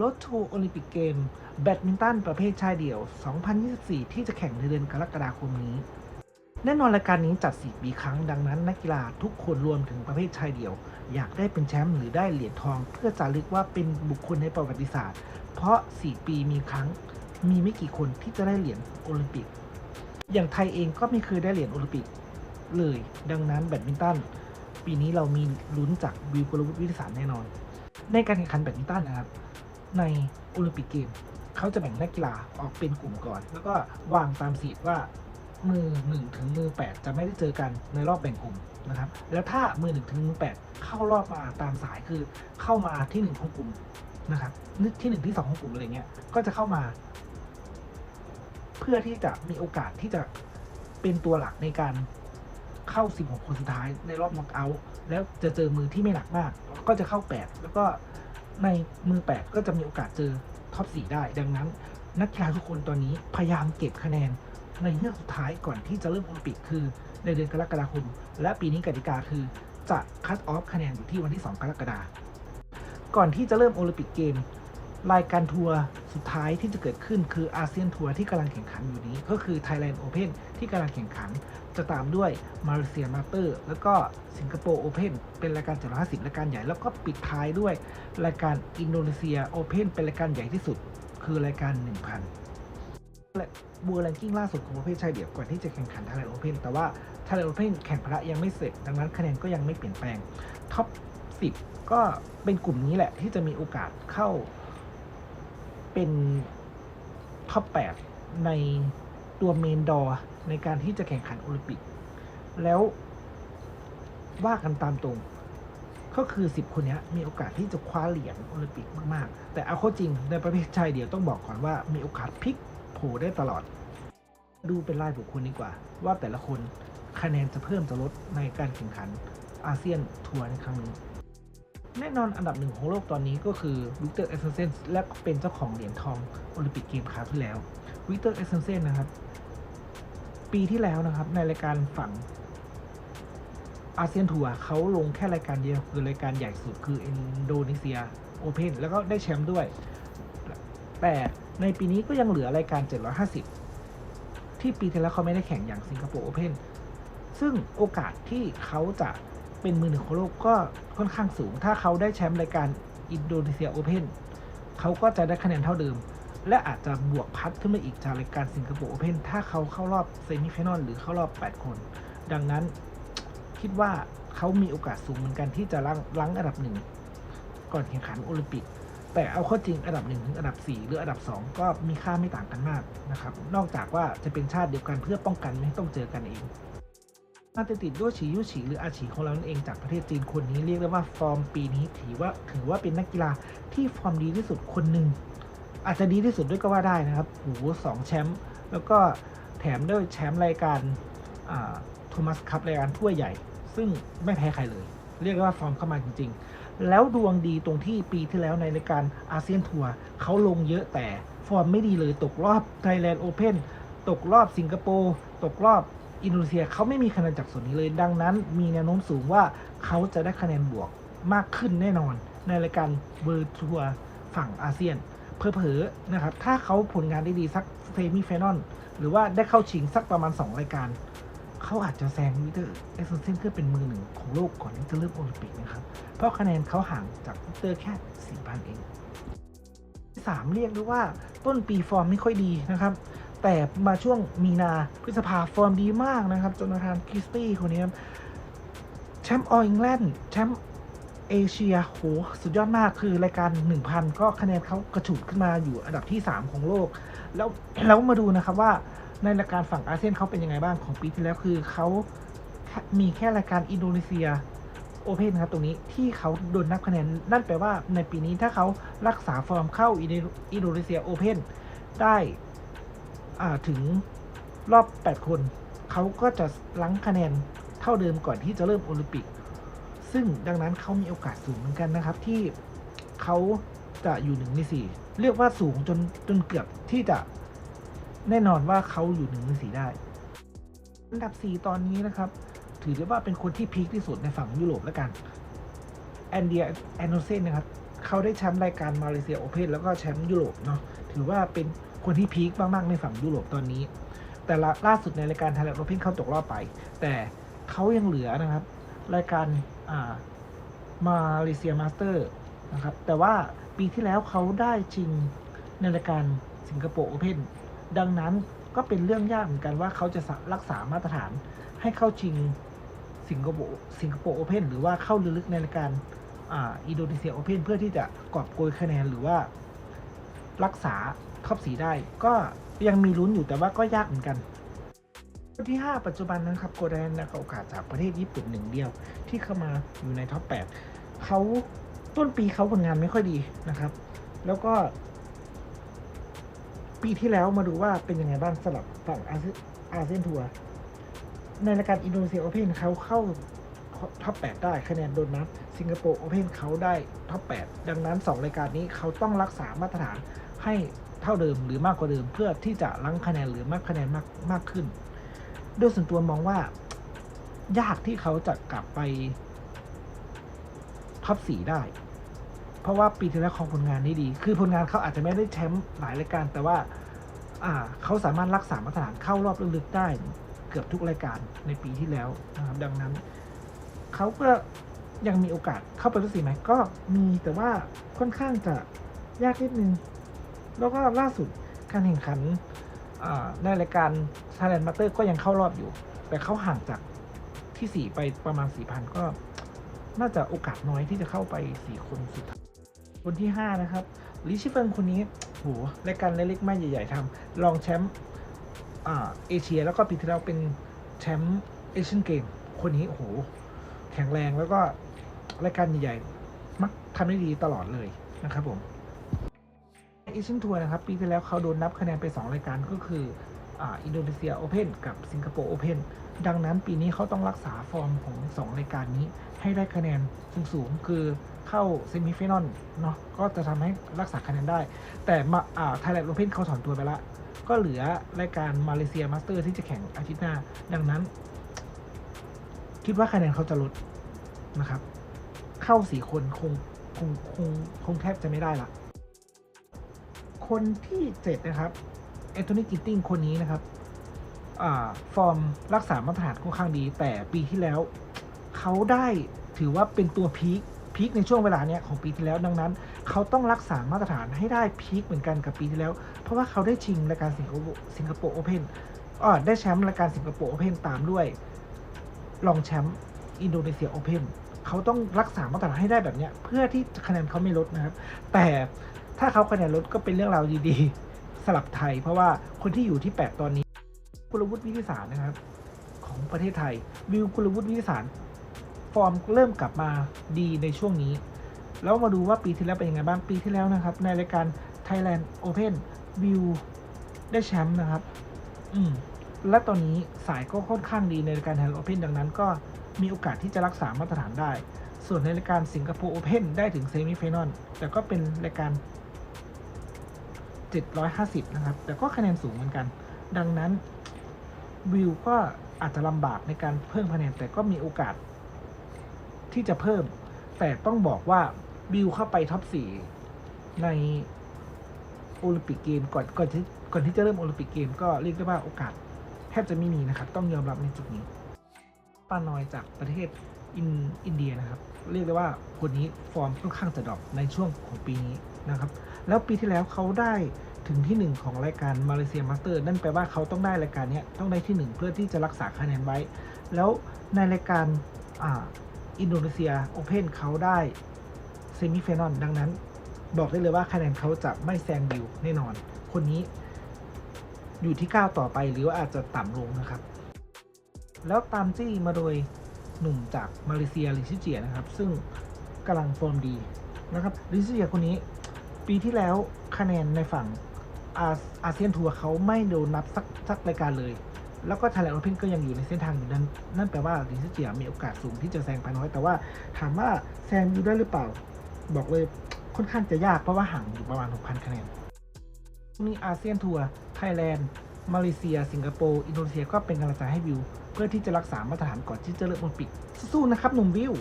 รถทูโอลิมปิกเกม แบดมินตันประเภทชายเดี่ยว 2024 ที่จะแข่งในเดือนกรกฎาคมนี้ แน่นอนรายการนี้จัด 4 ปีครั้งดังนั้น นักกีฬาทุกคนรวมถึงประเภทชายเดี่ยว อยากได้เป็นแชมป์หรือได้เหรียญทอง เพื่อจารึกว่าเป็นบุคคลในประวัติศาสตร์ เพราะ 4 ปีมีครั้ง มีไม่กี่คนที่จะได้เหรียญโอลิมปิก อย่างไทยเองก็ไม่เคยได้เหรียญโอลิมปิก เลย ดังนั้นแบดมินตันปีนี้เรามีลุ้นจากวิวกลวุฒิวิทยาศาสตร์แน่นอน ในการแข่งขันแบดมินตันนะครับ ในโอลิมปิกเกม เขาจะแบ่งนักกีฬาออกเป็นกลุ่มก่อน แล้วก็วางตามสีว่ามือหนึ่งถึงมือแปดจะไม่ได้เจอกันในรอบแบ่งกลุ่มนะครับ แล้วถ้ามือหนึ่งถึงมือแปดเข้ารอบมาตามสายคือเข้ามาที่หนึ่งของกลุ่มนะครับนึกที่หนึ่งที่สองของกลุ่มอะไรเงี้ย ก็จะเข้ามา เพื่อที่จะมีโอกาสที่จะเป็นตัวหลักในการเข้า 16 คนสุดท้ายในรอบน็อกเอาท์แล้วจะเจอมือที่ไม่หนักมาก ก็จะเข้า 8 แล้วก็ ในมือแปดก็จะมีโอกาสเจอท็อป4ได้ ดังนั้น นักกีฬาทุกคนตอนนี้พยายามเก็บคะแนนในเรื่องสุดท้ายก่อนที่จะเริ่มโอลิมปิกคือในเดือนกรกฎาคม และปีนี้กติกาคือจะคัดออฟคะแนนอยู่ที่วันที่ 2 กรกฎาคมก่อนที่จะเริ่มโอลิมปิกเกม รายการทัวร์สุดท้ายที่จะเกิดขึ้นคืออาเซียนทัวร์ที่กำลังแข่งขันอยู่นี้ ก็คือ Thailand Open ที่กำลังแข่งขัน จะตามด้วยมาเลเซียมาเตอร์แล้วก็สิงคโปร์โอเพนเป็นรายการ 750 รายการใหญ่ แล้วก็ปิดท้ายด้วยรายการอินโดนีเซียโอเพนเป็นรายการใหญ่ที่สุด คือรายการ 1,000 และบัวแรงกิ้งล่าสุดของประเภทชายเดี่ยวก่อนที่จะแข่งขัน Thailand Open แต่ว่า Thailand Open แข่งพละยังไม่เสร็จ ดังนั้นคะแนนก็ยังไม่เปลี่ยนแปลงท็อป10 ก็เป็นกลุ่มนี้แหละที่จะมีโอกาสเข้า เป็นท็อป8ในตัวเมนดอร์ในการที่จะแข่งขันโอลิมปิก แล้วว่ากันตามตรง ก็คือ 10 คนนี้มีโอกาสที่จะคว้าเหรียญโอลิมปิกมากๆ แต่เอาเข้าจริงในประเภทชายเดียวต้องบอกก่อนว่ามีโอกาสพลิกโผได้ตลอด ดูเป็นรายบุคคลดีกว่า ว่าแต่ละคนคะแนนจะเพิ่มจะลดในการแข่งขันอาเซียนทัวร์ในครั้งนี้ แน่นอนอันดับหนึ่งของโลกตอนนี้ก็คือวิกเตอร์เอเซนเซนและเป็นเจ้าของเหรียญทองโอลิมปิกเกมคราวที่แล้ววิกเตอร์เอเซนเซนนะครับ ปีที่แล้วนะครับในรายการฝั่งอาเซียนทัวร์เขาลงแค่รายการเดียวคือรายการใหญ่สุดคืออินโดนีเซียโอเพนแล้วก็ได้แชมป์ด้วย แต่ในปีนี้ก็ยังเหลือรายการ 750 ที่ปีที่แล้วเขาไม่ได้แข่งอย่างสิงคโปร์โอเพนซึ่งโอกาสที่เขาจะ เป็นมือหนึ่งของโลกก็ค่อนข้างสูง ถ้าเขาได้แชมป์รายการอินโดนีเซียโอเพนเขาก็จะได้คะแนนเท่าเดิม และอาจจะบวกพัดขึ้นมาอีกจากรายการสิงคโปร์โอเพนถ้าเขาเข้ารอบเซมิไฟนอลหรือเข้ารอบ 8 คน ดังนั้นคิดว่าเขามีโอกาสสูงเหมือนกันที่จะลังลงอันดับหนึ่งก่อนแข่งขันโอลิมปิก แต่เอาข้อจริงอันดับหนึ่งถึงอันดับ 4 หรืออันดับ 2 ก็มีค่าไม่ต่างกันมากนะครับ นอกจากว่าจะเป็นชาติเดียวกันเพื่อป้องกันไม่ให้ต้องเจอกันเอง มาติดติดด้วยฉียุฉีหรืออาฉีของเรานั่นเองจากประเทศจีนคนนี้เรียกได้ว่าฟอร์มปีนี้ถือว่าถือว่าเป็นนักกีฬาที่ฟอร์มดีที่สุดคนหนึ่งอาจจะดีที่สุดด้วยก็ว่าได้นะครับโหสองแชมป์แล้วก็แถมด้วยแชมป์รายการโทมัสคัพรายการถ้วยใหญ่ ซึ่งไม่แพ้ใครเลย เรียกได้ว่าฟอร์มเข้ามาจริง ๆ แล้วดวงดีตรงที่ปีที่แล้วในรายการอาเซียนทัวร์เขาลงเยอะแต่ฟอร์มไม่ดีเลยตกรอบไทยแลนด์โอเพนตกรอบสิงคโปร์ตกรอบ อินโดนีเซียเขาไม่มีคะแนนจากส่วนนี้เลย ดังนั้นมีแนวโน้มสูงว่าเขาจะได้คะแนนบวกมากขึ้นแน่นอน ในรายการเวอร์ทัวร์ฝั่งอาเซียน เพอเพอนะครับ ถ้าเขาผลงานได้ดีสักเซมิไฟนอลหรือว่าได้เข้าชิงสักประมาณ 2 รายการ เขาอาจจะแซงวิเตอร์เอสเซนขึ้นเป็นมือหนึ่งของโลกก่อนที่จะเริ่มโอลิมปิกนะครับ เพราะคะแนนเขาห่างจากวิเตอร์แค่4,000เองสามเรียกได้ว่าต้นปีฟอร์มไม่ค่อยดีนะครับ แต่มาช่วงมีนาพฤษภาฟอร์มดีมากนะครับจนาธานคริสตี้คนนี้แชมป์ออลอิงแลนด์แชมป์เอเชียโหสุดยอดมากคือรายการ 1,000 ก็คะแนนเขากระฉูดขึ้นมาอยู่อันดับที่ 3 ของโลก แล้วแล้วมาดูนะครับว่าในรายการฝั่งอาเซียนเขาเป็นยังไงบ้างของปีที่แล้วคือเขามีแค่รายการอินโดนีเซียโอเพนครับ ตรงนี้ที่เขาโดนนับคะแนน นั่นแปลว่าในปีนี้ถ้าเขารักษาฟอร์มเข้าอินโดนีเซียโอเพนได้ ถึงรอบ 8 คนเขาก็จะลังคะแนนเท่าเดิมก่อนที่จะเริ่มโอลิมปิก ซึ่งดังนั้นเขามีโอกาสสูงเหมือนกันนะครับ ที่เขาจะอยู่หนึ่งในสี่เรียกว่าสูงจนจนเกือบที่จะแน่นอนว่าเขาอยู่หนึ่งในสี่ได้ อันดับ 4 ตอนนี้นะครับ ถือได้ว่าเป็นคนที่พีคที่สุดในฝั่งยุโรปแล้วกันแอนเดียแอนโนเซนนะครับเขาได้แชมป์รายการมาเลเซียโอเพนแล้วก็แชมป์ยุโรปเนาะถือว่าเป็น คนที่พีคมากๆในฝั่งยุโรปตอนนี้ แต่ละล่าสุดในรายการไทยแลนด์โอเพนเขาตกรอบไป แต่เขายังเหลือนะครับ รายการอ่ามาเลเซียมาสเตอร์นะครับ แต่ว่าปีที่แล้วเขาได้ชิงในรายการสิงคโปร์โอเพนดังนั้นก็เป็นเรื่องยากเหมือนกันว่าเขาจะรักษามาตรฐานให้เข้าชิงสิงคโปร์สิงคโปร์โอเพนหรือว่าเข้าลึกในรายการอ่าอินโดนีเซียโอเพนเพื่อที่จะกอบโกยคะแนนหรือว่ารักษา ท็อปสีได้ ก็ยังมีลุ้นอยู่แต่ว่าก็ยากเหมือนกันคนที่ 5 ปัจจุบันนะครับโกแดนนะครับโอกาสจากประเทศญี่ปุ่นหนึ่งเดียว ที่เข้ามาอยู่ในท็อป 8เขาต้นปีเขาผลงานไม่ค่อยดีนะครับ แล้วก็ ปีที่แล้วมาดูว่าเป็นยังไงบ้างสำหรับฝั่งอาเซียอาเซียนทัวร์ในรายการอินโดนีเซียโอเพนเขาเข้าท็อป 8 ได้คะแนนโดนนับสิงคโปร์โอเพนเขาได้ท็อป 8 ดังนั้น 2 รายการนี้เขาต้องรักษามาตรฐานให้ เท่าเดิมหรือมากกว่าเดิม เพื่อที่จะลังคะแนนหรือมากคะแนนมากมากขึ้น โดยส่วนตัวมองว่า ยากที่เขาจะกลับไปท็อปสีได้ เพราะว่าปีที่แล้วเขาผลงานได้ดี คือผลงานเขาอาจจะไม่ได้แชมป์หลายรายการ แต่ว่าอ่าเขาสามารถรักษามาตรฐานเข้ารอบลึกๆได้ เกือบทุกรายการในปีที่แล้วนะครับดังนั้นเขาก็ยังมีโอกาสเข้าไปท็อปสี่ไหมก็มีแต่ว่าค่อนข้างจะยากนิดนึง แล้วก็ล่าสุดการแข่งขันในรายการ Thailand Master ก็ยังเข้ารอบอยู่ แต่เขาห่างจากที่ 4 ไปประมาณ 4,000 ก็น่าจะโอกาสน้อยที่จะเข้าไป 4 คนสุดท้ายคนที่ 5 นะครับลิชิเฟิงคนนี้โหรายการเล็กๆไม่ใหญ่ ๆทำรองแชมป์อาเอเชียแล้วก็ปีที่แล้วเป็นแชมป์เอเชียนเกมคนนี้โอ้โหแข็งแรงแล้วก็รายการใหญ่ๆมักทำได้ดีตลอดเลยนะครับผม เอเชียนทัวร์นะครับ ปีที่แล้วเขาโดนนับคะแนนไป2รายการก็คืออินโดนีเซียโอเพนกับสิงคโปร์โอเพนดังนั้นปีนี้เขาต้องรักษาฟอร์มของ 2 รายการนี้ ให้ได้คะแนนสูงๆ คือเข้าเซมิฟิแนลเนาะก็จะทำให้รักษาคะแนนได้ แต่มาอ่าไทยแลนด์โอเพนเขาถอนตัวไปละ ก็เหลือรายการมาเลเซียมาสเตอร์ที่จะแข่งอาทิตย์หน้า ดังนั้น คิดว่าคะแนนเขาจะลดนะครับ เข้าสี่คนคงคงคงคงแทบจะไม่ได้ละ คนที่เจ็ดนะครับแอนโทนีกิตติ้งคนนี้นะครับอฟอร์มรักษามาตรฐานค่อนข้างดี แต่ปีที่แล้วเขาได้ถือว่าเป็นตัวพีคพีคในช่วงเวลาเนี้ยของปีที่แล้วดังนั้น เขาต้องรักษามาตรฐานให้ได้พีคเหมือนกันกับปีที่แล้ว เพราะว่าเขาได้ชิงรายการสิงคโปร์สิงคโปร์โอเพนอ่าได้แชมป์รายการสิงคโปร์โอเพนตามด้วยรองแชมป์อินโดนีเซียโอเพนเขาต้องรักษามาตรฐานให้ได้แบบเนี้ยเพื่อที่คะแนนเขาไม่ลดนะครับ แต่ ถ้าเขาคะแนนลดก็เป็นเรื่องราวดีๆสลับไทย เพราะว่าคนที่อยู่ที่ 8 ตอนนี้กุลวุฒิวิทยสารนะครับ ของประเทศไทย วิวกุลวุฒิวิทยสารฟอร์มเริ่มกลับมาดีในช่วงนี้ แล้วมาดูว่าปีที่แล้วเป็นยังไงบ้างปีที่แล้วนะครับ ในรายการ Thailand Open วิวได้แชมป์นะครับ อืมและตอนนี้สายก็ค่อนข้างดีในรายการ Thailand Open ดังนั้นก็มีโอกาสที่จะรักษามาตรฐานได้ ส่วนในรายการสิงคโปร์โอเพนได้ถึงเซมิไฟนอลแต่ก็เป็นรายการ 750 นะครับ แต่ก็คะแนนสูงเหมือนกัน ดังนั้นวิวก็อาจจะลำบากในการเพิ่มคะแนนแต่ก็มีโอกาส ที่จะเพิ่ม แต่ต้องบอกว่าวิวเข้าไปท็อป 4 ในโอลิมปิกเกมก่อนก่อนที่ก่อนที่จะเริ่มโอลิมปิกเกมก็เรียกได้ว่าโอกาสแทบจะไม่มีนะครับ ต้องยอมรับในจุดนี้ป้านอยจากประเทศอินอินเดียนะครับ เรียกได้ว่าคนนี้ฟอร์มค่อนข้างจะดรอปในช่วงของปีนี้นะครับ แล้วปีที่แล้วเขาได้ ถึงที่หนึ่งของรายการมาเลเซียมาสเตอร์นั่นแปลว่าเขาต้องได้รายการนี้ต้องได้ที่หนึ่งเพื่อที่จะรักษาคะแนนไว้ แล้วในรายการอินโดนีเซียโอเพนเขาได้เซมิไฟนอลดังนั้น บอกได้เลยว่าคะแนนเขาจะไม่แซงวิวแน่นอน คนนี้อยู่ที่ 9 ต่อไปหรือว่าอาจจะต่ำลงนะครับ แล้วตามจี้มาโดยหนุ่มจากมาเลเซียลิชิเจียนะครับ ซึ่งกำลังฟอร์มดีนะครับลิชิเจียคนนี้ปีที่แล้วคะแนนในฝั่ง อาอาเซียนทัวร์เขาไม่โดนนับสักสักรายการเลย แล้วก็ไทยแลนด์โอเพนก็ยังอยู่ในเส้นทางอยู่นั้น นั่นแปลว่าลิชิเจียมีโอกาสสูงที่จะแซงไปน้อย แต่ว่าถามว่าแซงอยู่ได้หรือเปล่า บอกเลยค่อนข้างจะยากเพราะว่าห่างอยู่ประมาณ 6,000 คะแนนมีอาเซียนทัวร์ไทยแลนด์มาเลเซีย สิงคโปร์ อินโดนีเซียก็เป็นกำลังใจให้วิว เพื่อที่จะรักษามาตรฐานก่อนที่จะเริ่มโอลิมปิก สู้ๆนะครับหนุ่มวิว